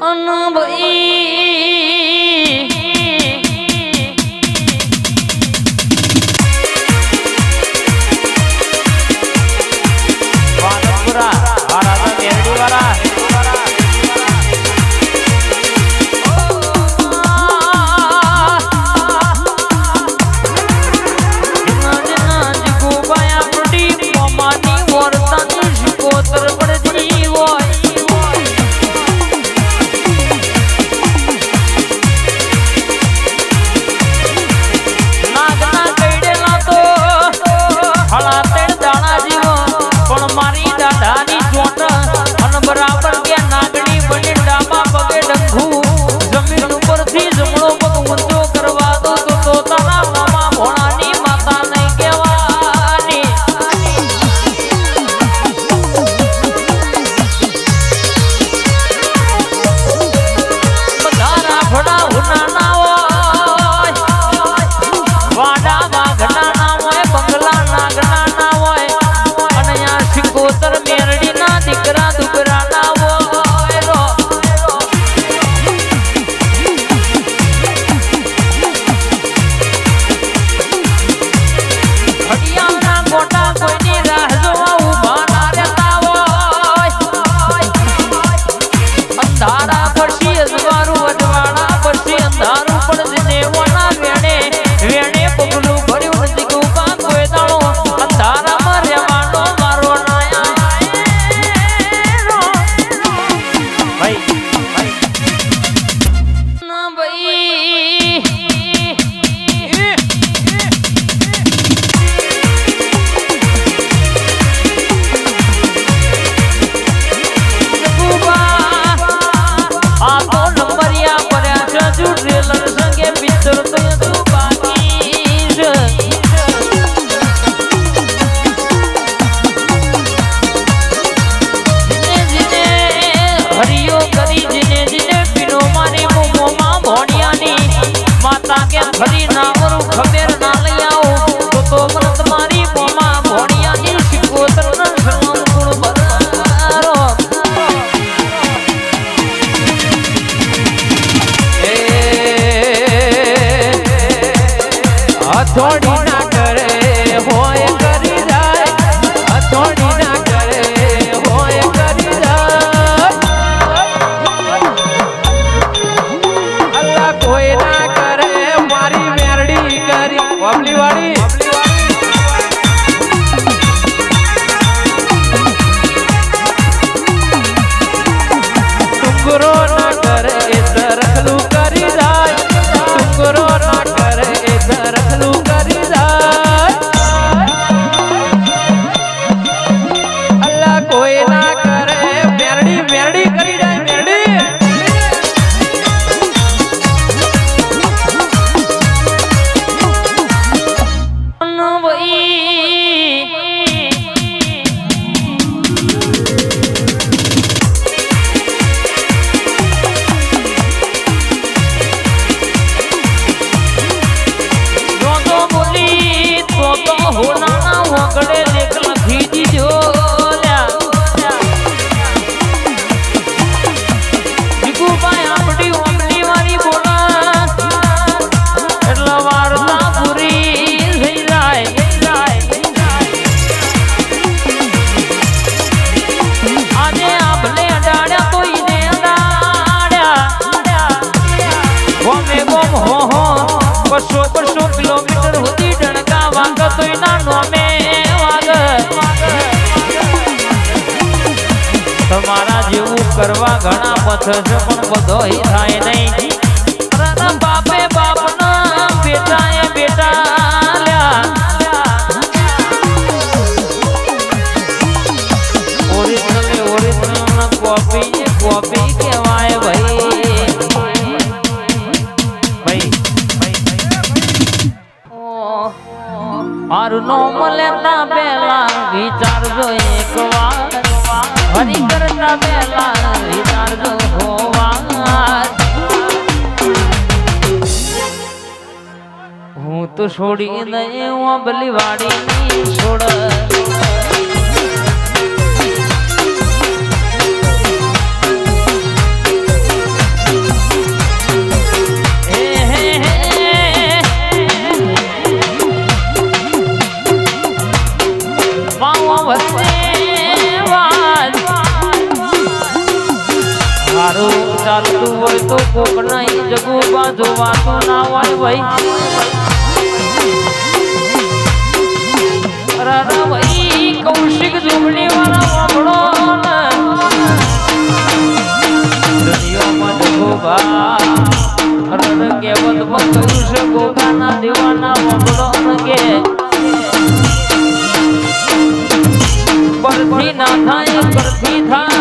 Oh no, but તમારા જેવું કરવા ઘણા પથર છે, પણ બધો થાય નહીં. બાપે બાપના બેટા એ બેટા કોપી કોપી કહેવાય ભાઈ. મારું નોમ લેતા પહેલા વિચારજો એ હરી કરતા પહેલા વિચારજો હોવા હું તો છોડી દઈ બલી વાડી છોડ તારું ચાલતું હોય તો કૌશિક જુગની વાળા ના થાય પરથી થાય.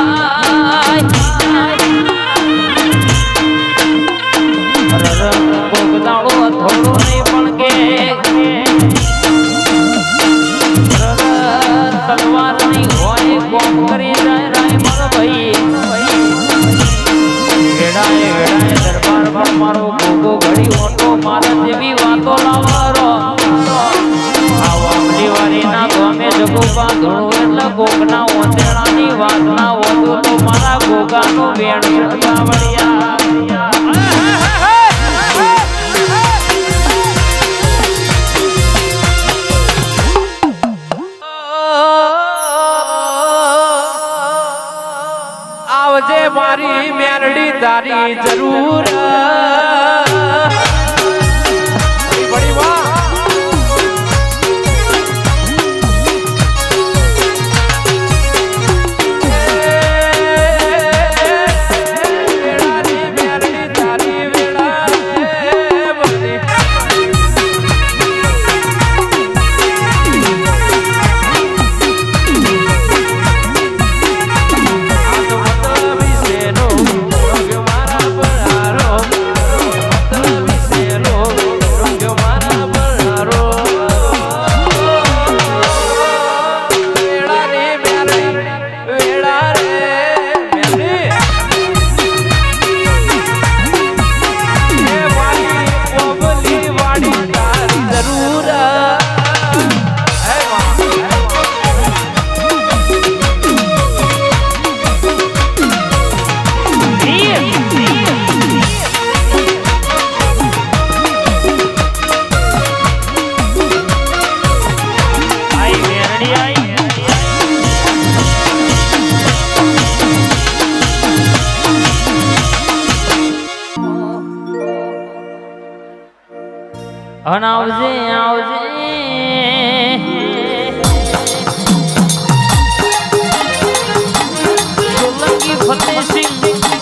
મારી મેરડી તારી જરૂર.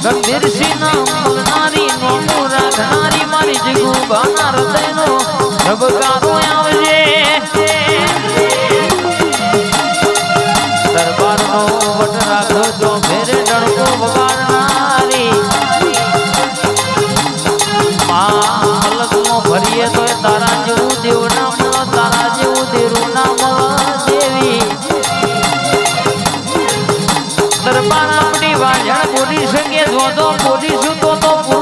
મળનારી નોમું રાખનારી મારી જીગુ બાના હૃદયનો બોલી શકે જો તો બોલીશું તો તો પૂરું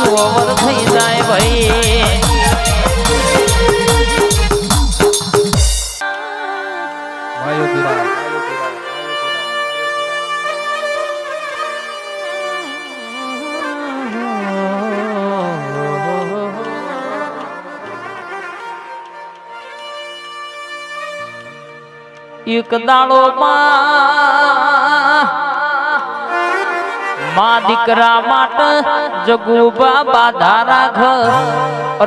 તારી ઓવર થઈ જાય ભાઈ. એક દાડો માં માં દીકરા માટે જગુ બાબા ધારા ઘર.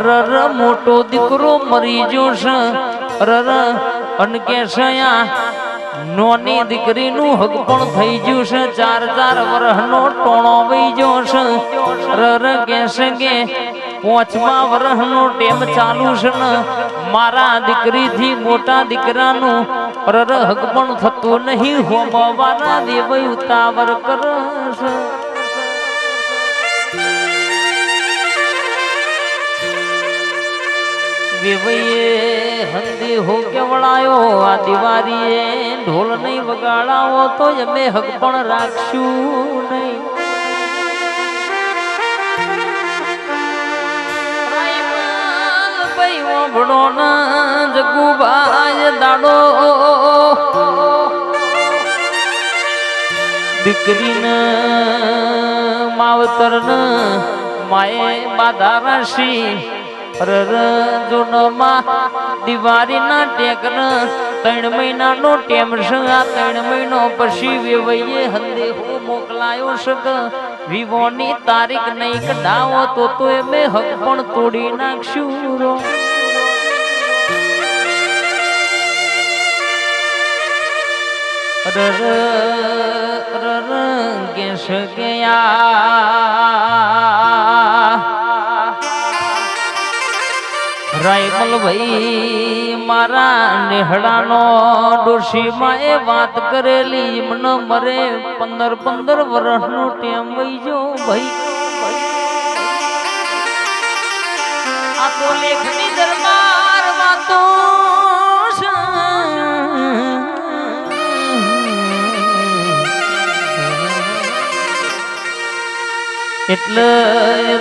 રર મોટો દીકરો મરી જોશે રર અનકે સયા નોની દીકરીનું હક પણ થઈ ગયું છે. ચાર ચાર વરહનો ટોણો વહી ગયો છે. રર કહેશે કે, પાંચમા વરહનો ટેમ ચાલુ છે ને, મારા દીકરીથી મોટા દીકરાનું રર હક પણ થતું નહીં, હોમવાના દેવ ઉતાવર કરશ. વેવઈએ હંદી હો કેવડાયો, આ દિવારીએ ઢોલ નહીં વગાડાવો, તો અમે હગ પણ રાખશું નહીં. હોબળો ને જગુભાઈ દાડો. દીકરીને માવતરને માએ બાધા જોનમાં દિવાળીના ટેકન ત્રણ મહિનાનો ટેમ છે. ત્રણ મહિનો પછી વેવઈએ હંદે મોકલાયો શક વિવોની તારીખ નહીં કઢાવો તો તો મેં હક પણ તોડી નાખશું ગયા રાયમલ ભાઈ મારા નેહડાનો ડોશીમાં એ વાત કરેલી મને મરે પંદર પંદર વર્ષનો ટેમ વહીજો ભાઈ એટલે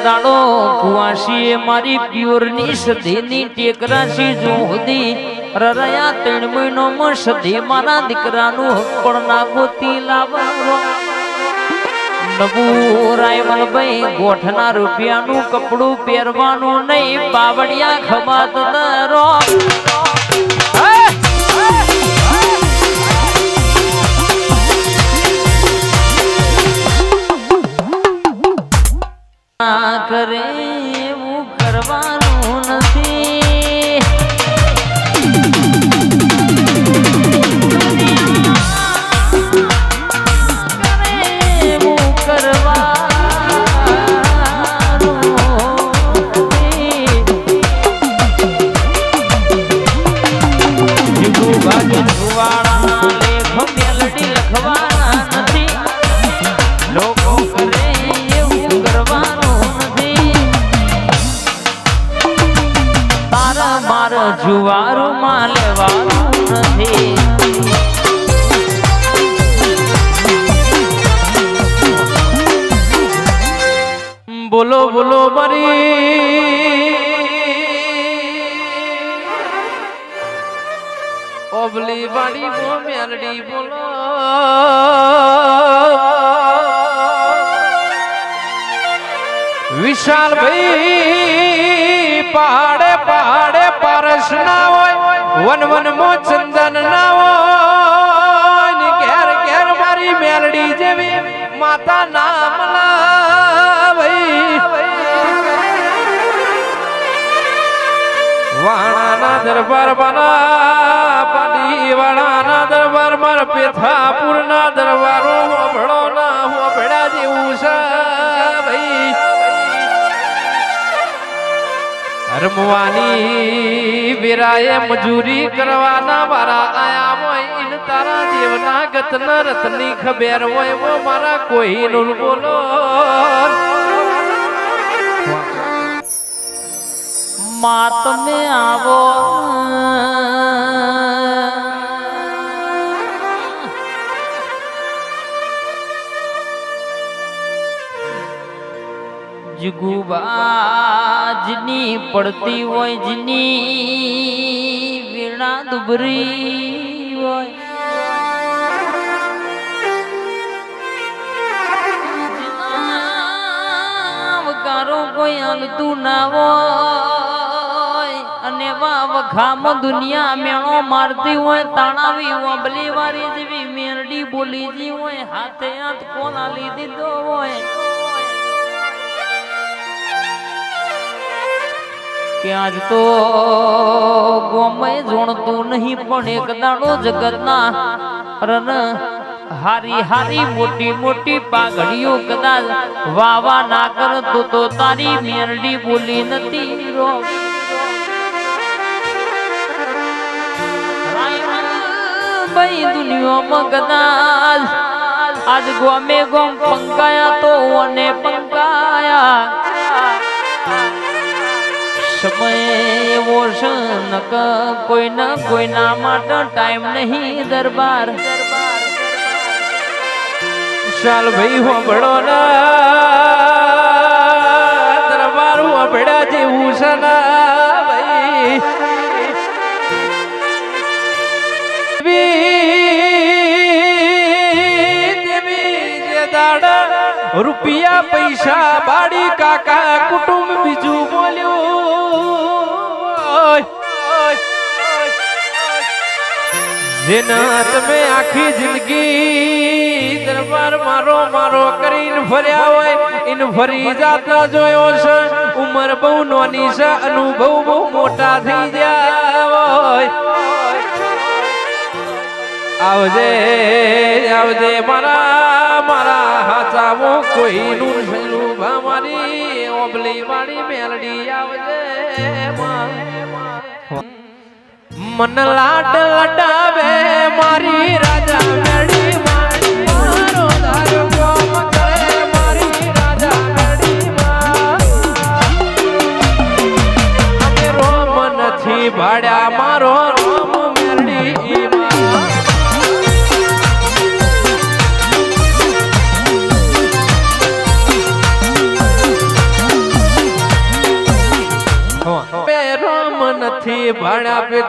દાડો કુવાસી મારી પ્યોરની સધીની ટેકરાશી જો હતી રરયા ત્રણ મહિનો માં સધી મારા દીકરાનું પણ ના ગોતી લાવવાનો નવું ભાઈ ગોઠના રૂપિયાનું કપડું પહેરવાનું નહીં, બાવળિયા ખબાત રો બોલો બોલો મારી. ઓબલી વાડી બો મેલડી બોલો. વિશાલ ભાઈ પહાડે પહાડે પારસ ના હોય વન વન મો ચંદન ના હોય. ઘેર ઘેર મારી મેલડી જેવી માતા નામ ભાઈ દરબાર બના પાડી વાણાના દરબાર માર પેથાપુરના દરબારો હોભળો ના હોભળા જેવું છે ભાઈ. રમવાની વિરાય મજૂરી કરવાના મારા આયા હોય ઇન તારા દેવના ગતના રતની ખબેર હોય મારા કોઈ નું બોલો માતમે આવો. જુગુબાજની પડતી હોય જની વીણા દુબરી હોય. કોઈ અંગતું ના હોય. અને વા વખામ દુનિયા મેણો મારતી હોય, તાણાવી ઓબલી વારી જેવી મેરડી બોલી જી હોય, હાથે હાથ કોના લીધી દો હોય. કે તો ગોમય જોણતું નહીં, પણ એક દાડો જગતના રન હારી હારી મોટી મોટી પાઘડીઓ કદાચ વાવા ના કરતો તો તારી મેરડી બોલી નથી રો. દુનિયામાં કદાચ આજ ગોમે ગોમ પંકાયા તો અને પંકાયા. સમય એવો નક કોઈના કોઈના માટે ટાઈમ નહીં દરબાર. ચાલ ભાઈ હોબળો ના. દરબાર હોબળા જેવું છે ભાઈ. રૂપિયા પૈસા બાડી કાકા કુટુંબ બીજું બોલ્યું. જેના તમે આખી જિંદગી દરબાર મારો મારો કરીને ફર્યા હોય, ઇન ફરી જાતો જોયો છે. ઉંમર બહુ નોની છે, અનુભવ બહુ મોટા થઈ ગયા હોય. આવજે આવજે મારા મારા હાચાવો કોઈનું છેલું ભા ઓબલી વાળી મેલડી આવજે. મન લાડ લડાવે મારી રાજા મેળી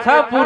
બે